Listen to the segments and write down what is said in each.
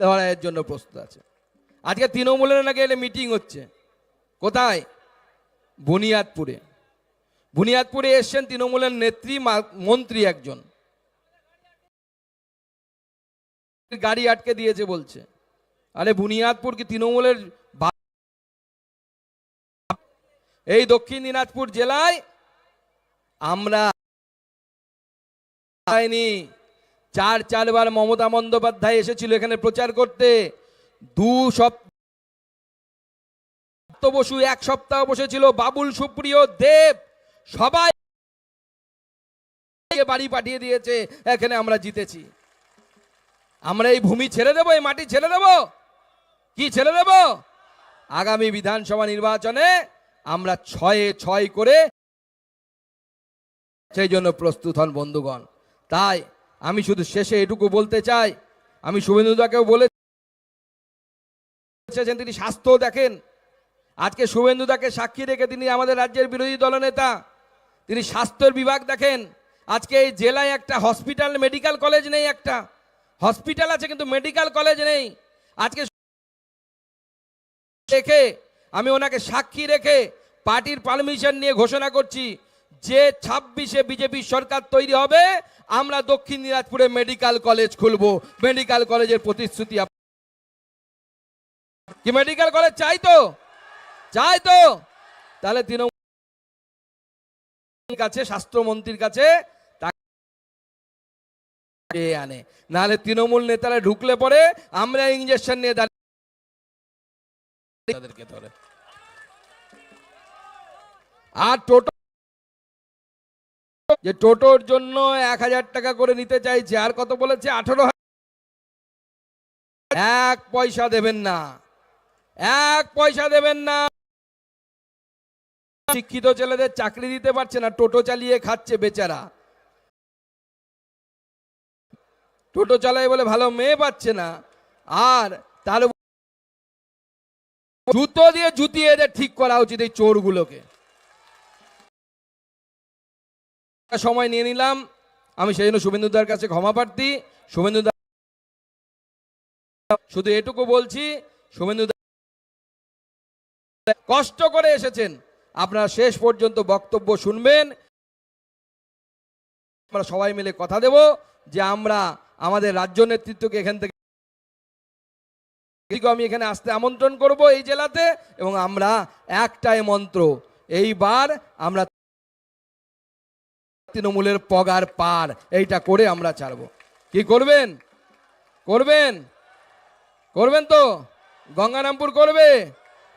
লড়াইয়ের জন্য প্রস্তুত আছে। আজকে তৃণমূলের নাকি এটা মিটিং হচ্ছে। কোথায়? বুনিয়াদপুরে। বুনিয়াদপুরে এসছেন তৃণমূলের নেত্রী মন্ত্রী একজন। গাড়ি আটকে দিয়েছে বলছে। আরে বুনিয়াদপুর কি তৃণমূলের এই দক্ষিণ দিনাজপুর জেলায় আমরা চার চারবার মমতা বন্দ্যোপাধ্যায় এসেছিল এখানে প্রচার করতে। দু সপ্তাহ বসু এক সপ্তাহ বসেছিল, বাবুল, সুপ্রিয়, দেব, সবাই বাড়ি পাঠিয়ে দিয়েছে, এখানে আমরা জিতেছি। আমরা এই ভূমি ছেড়ে দেবো, এই মাটি ছেড়ে দেবো? কি ছেড়ে দেবো? আগামী বিধানসভা নির্বাচনে আমরা ছয়ে ছয় করে সেই জন্য প্রস্তুত হন বন্ধুগণ। তাই আমি শুধু শেষে এটুকু বলতে চাই, আমি শুভেন্দুদাকেও বলে এসেছেন তিনি স্বাস্থ্য দেখেন। আজকে শুভেন্দুদাকে সাক্ষী রেখে তিনি আমাদের রাজ্যের বিরোধী দলনেতা, তিনি স্বাস্থ্যের বিভাগ দেখেন। আজকে এই জেলায় একটা হসপিটাল, মেডিকেল কলেজ নেই একটা। হসপিটাল আছে কিন্তু মেডিকেল কলেজ নেই। আজকে রেখে, আমি ওনাকে সাক্ষী রেখে পার্টির পারমিশন নিয়ে ঘোষণা করছি। যে ছাব্বিশে বিজেপি সরকার তৈরি হবে আমরা দক্ষিণ দিনাজপুরে মেডিকেল কলেজ খুলবো। মেডিকেল কলেজের প্রতিশ্রুতি কি মেডিকেল কলেজ চাই তো? চাই তো? তাহলে তৃণমূল কাছে স্বাস্থ্যমন্ত্রীর কাছে আনে। নাহলে তৃণমূল নেতারা ঢুকলে পরে আমরা ইঞ্জেকশন নিয়ে দাঁড়িয়ে আর টোটো যে টোটোর জন্য এক হাজার টাকা করে নিতে চাইছে, আর কত বলেছে? আঠারো এক পয়সা দেবেন না। এক পয়সা দেবেন না। শিক্ষিত ছেলেদের চাকরি দিতে পারছে না, টোটো চালিয়ে খাচ্ছে বেচারা। টোটো চালায় বলে ভালো মেয়ে পাচ্ছে না। আর তার জুতো দিয়ে জুতিয়ে এদের ঠিক করা উচিত এই চোরগুলোকে। সময় নিয়ে নিলাম। আমি সেই জন্য শুভেন্দুদার কাছে ক্ষমা প্রার্থী। শুভেন্দুদা শুধু এটুকু বলছি, শুভেন্দুদা কষ্ট করে এসেছেন। আপনারা শেষ পর্যন্ত বক্তব্য শুনবেন। আমরা সবাই মিলে কথা দেব যে আমরা আমাদের রাজ্য নেতৃত্বকে এখান থেকে আমি এখানে আসতে আমন্ত্রণ করব এই জেলাতে এবং আমরা একটাই মন্ত্র, এইবার আমরা তৃণমূলের পগার পার। এইটা করে আমরা ছাড়বো। কি করবেন? করবেন? করবেন তো? গঙ্গারামপুর করবে?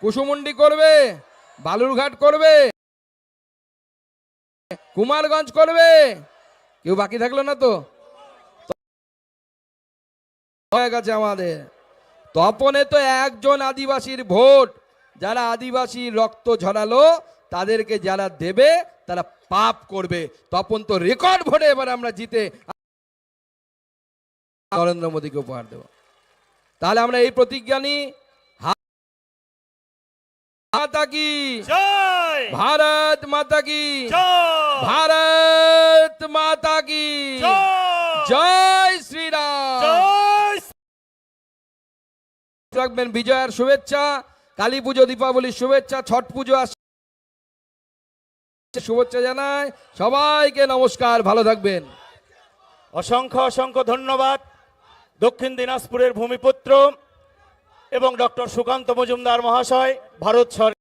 কুসুমুন্ডি করবে? বালুরঘাট করবে? কুমারগঞ্জ করবে? কেউ বাকি থাকল না তো? হয়ে গেছে আমাদের। তপনে তো একজন আদিবাসীর ভোট। যারা আদিবাসী রক্ত ঝরালো, তাদেরকে যারা দেবে, তারা পাপ করবে তপন তো রেকর্ড ভোটে এবার আমরা জিতে নরেন্দ্র মোদীকে উপহার দেব। তাহলে আমরা এই প্রতিজ্ঞা নিই মাতা কি? জয়! ভারত মাতা কি? ভারত মাতা কি? জয়! শ্রীরাম! রাখবেন বিজয়ার শুভেচ্ছা কালী পুজো দীপাবলির শুভেচ্ছা ছট পুজো আসছে শুভেচ্ছা জানাই। সবাইকে নমস্কার, ভালো থাকবেন। অসংখ্য অসংখ্য ধন্যবাদ। দক্ষিণ দিনাজপুরের ভূমিপুত্র এবং ডক্টর সুকান্ত মজুমদার মহাশয়, ভারত সরকার।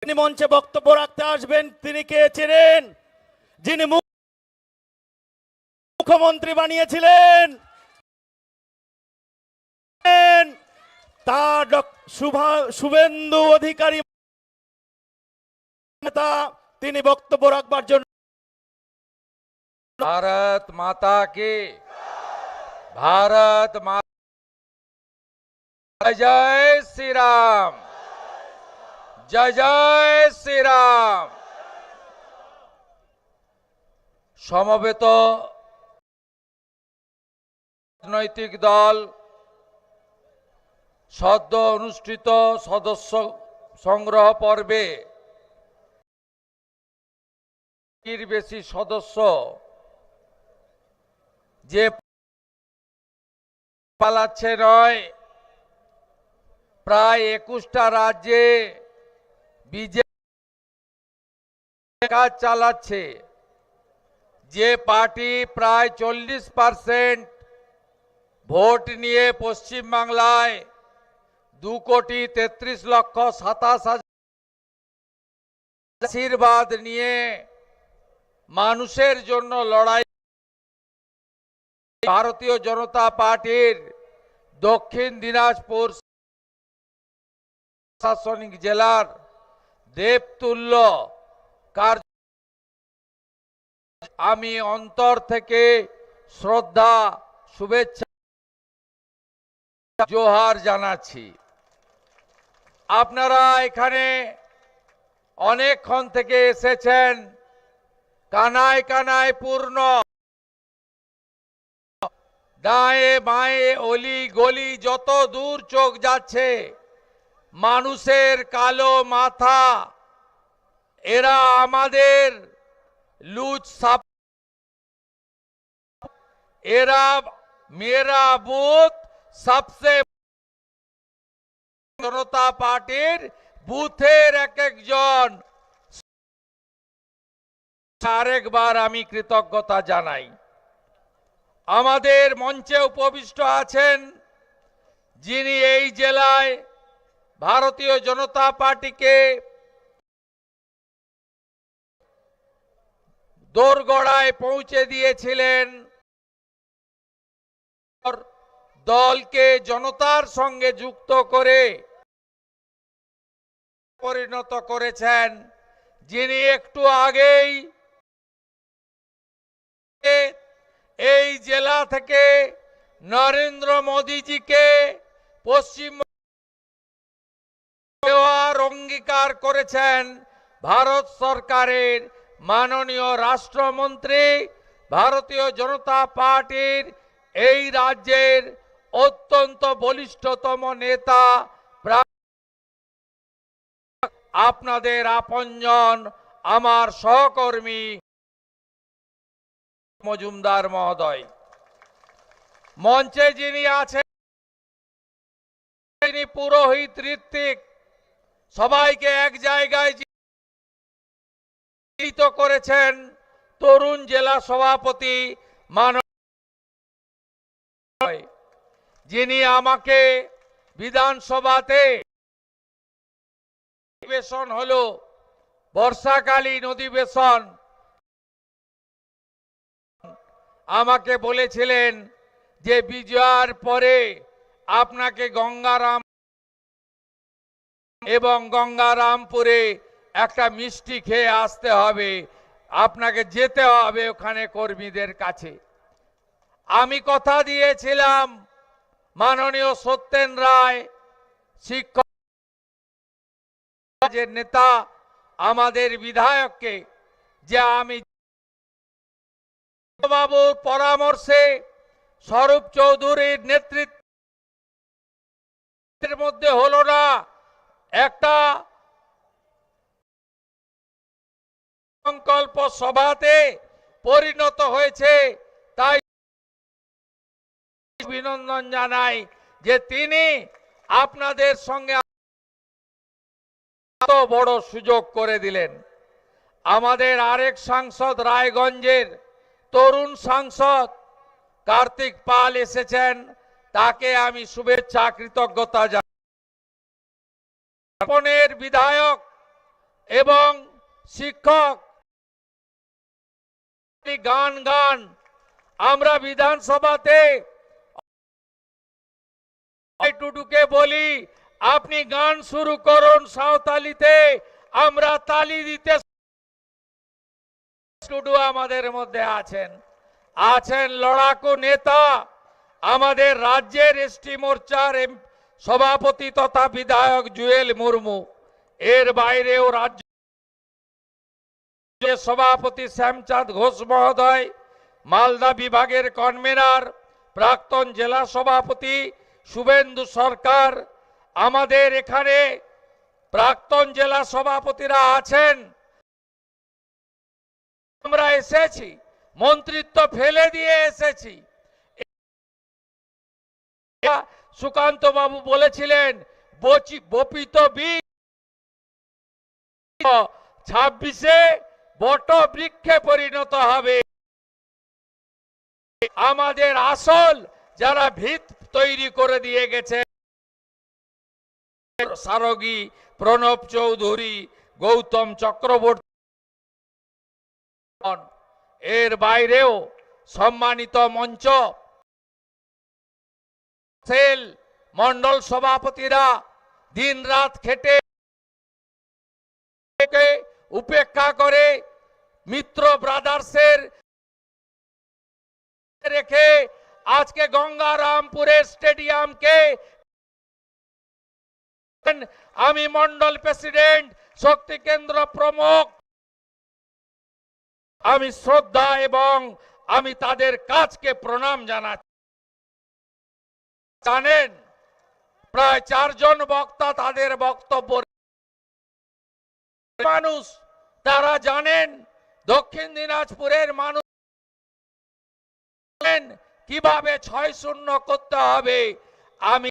তিনি মঞ্চে বক্তব্য রাখতে আসবেন, তিনি কে চেনেন? যিনি মুখ- মুখ্যমন্ত্রী বানিয়েছিলেন। শুভা- শুভেন্দু অধিকারী নেতা, তিনি বক্তব্য রাখবার জন্য ভারত মাতা কে ভারত মাতা জয় শ্রীরাম, জয় জয় শ্রীরাম। সমবেত রাজনৈতিক দল, সদ্য অনুষ্ঠিত সদস্য সংগ্রহ পর্বে এর বেশি সদস্য। যে পালাচ্ছে নয়, প্রায় একুশটা রাজ্যে বিজেপি কাজ চালাচ্ছে। যে পার্টি প্রায় চল্লিশ পার্সেন্ট ভোট নিয়ে পশ্চিম বাংলায় দু কোটি তেত্রিশ লক্ষ সাতাশ হাজার আশীর্বাদ নিয়ে মানুষের জন্য লড়াই। ভারতীয় জনতা পার্টির দক্ষিণ দিনাজপুর প্রশাসনিক জেলার দেবতুল্য কার্য আমি অন্তর থেকে শ্রদ্ধা, শুভেচ্ছা, জোহার জানাচ্ছি। আপনারা এখানে অনেকক্ষণ থেকে এসেছেন। কানায় কানায় পূর্ণ। ডায়ে বাঁয়ে অলি গলি যত দূর চোখ যাচ্ছে, মানুষের কালো মাথা, এরা আমাদের লুচ সাপ। এরা মেরা বুথ সবসে জনতা পার্টির বুথের এক একজন। আরেকবার আমি কৃতজ্ঞতা জানাই। আমাদের মঞ্চে উপবিষ্ট আছেন যিনি এই জেলায় ভারতীয় জনতা পার্টিকে দোরগড়ায় পৌঁছে দিয়েছিলেন। দলকে জনতার সঙ্গে যুক্ত করে পরিণত করেছেন। যিনি একটু আগেই এই জেলা থেকে নরেন্দ্র মোদীজিকে পশ্চিম দেওয়ার অঙ্গীকার করেছেন ভারত সরকারের মাননীয় রাষ্ট্রমন্ত্রী, ভারতীয় জনতা পার্টির এই রাজ্যের অত্যন্ত বলিষ্ঠতম নেতা আপনাদের আপনজন, আমার সহকর্মী মজুমদার মহোদয়। মঞ্চে যিনি আছেন, তিনি পুরোহিত ঋত্বিক। সবাইকে এক জায়গায় করেছেন তরুণ জেলা সভাপতি মান যিনি আমাকে বিধানসভাতে অধিবেশন হলো, বর্ষাকালীন অধিবেশন। আমাকে বলেছিলেন যে বিজয়ার পরে আপনাকে গঙ্গারাম এবং গঙ্গারামপুরে একটা মিষ্টি খেয়ে আসতে হবে। আপনাকে যেতে হবে ওখানে কর্মীদের কাছে। আমি কথা দিয়েছিলাম মাননীয় সত্যেন রায়, শিক্ষক নেতা, আমাদের বিধায়ককে, যে আমি বাবুর পরামর্শে স্বরূপ চৌধুরীর নেতৃত্বের মধ্যে হলো না একটা সংকল্প সভাতে পরিণত হয়েছে। তাই অভিনন্দন জানাই যে তিনি আপনাদের সঙ্গে এত বড় সুযোগ করে দিলেন। আমাদের আরেক সাংসদ রায়গঞ্জের তরুণ সাংসদ কার্তিক পাল এসেছেন, তাকে আমি শুভেচ্ছা, কৃতজ্ঞতা জানাই। বিধায়ক এবং শিক্ষক গান গান, আমরা বিধানসভাতে টুডুকে বলি, আপনি গান শুরু করুন সাঁওতালিতে, আমরা তালি দিতে টুডু আমাদের মধ্যে আছেন। আছেন লড়াকু নেতা, আমাদের রাজ্যের এসটি মোর্চার সভাপতি তথা বিধায়ক জুয়েল মুর্মু। এর বাইরেও রাজ্য সভাপতি শ্যামচাঁদ ঘোষ মহোদয়, মালদা বিভাগের কনভেনার, প্রাক্তন জেলা সভাপতি শুভেন্দু সরকার, আমাদের এখানে প্রাক্তন জেলা সভাপতিরা আছেন। আমরা এসেছি, মন্ত্রিত্ব ফেলে দিয়ে এসেছি। সুকান্ত বাবু বলেছিলেন বপিত ছাব্বিশে বট বৃক্ষে পরিণত হবে। আমাদের আসল যারা ভিত তৈরি করে দিয়ে গেছে, সারগী প্রণব চৌধুরী, গৌতম চক্রবর্তী এর বাইরেও সম্মানিত মঞ্চ, সেল মন্ডল সভাপতিরা দিন রাত খেটে উপেক্ষা করে মিত্র ব্রাদার্সের রেখে আজকে গঙ্গারামপুরের স্টেডিয়ামকে আমি মন্ডল প্রেসিডেন্ট, শক্তি কেন্দ্র প্রমুখ আমি শ্রদ্ধা এবং আমি তাদের কাজকে প্রণাম জানাচ্ছি। জানেন, প্রায় চারজন বক্তা তাদের বক্তব্য মানুষ, তারা জানেন, দক্ষিণ দিনাজপুরের মানুষ কীভাবে ছয় শূন্য করতে হবে। আমি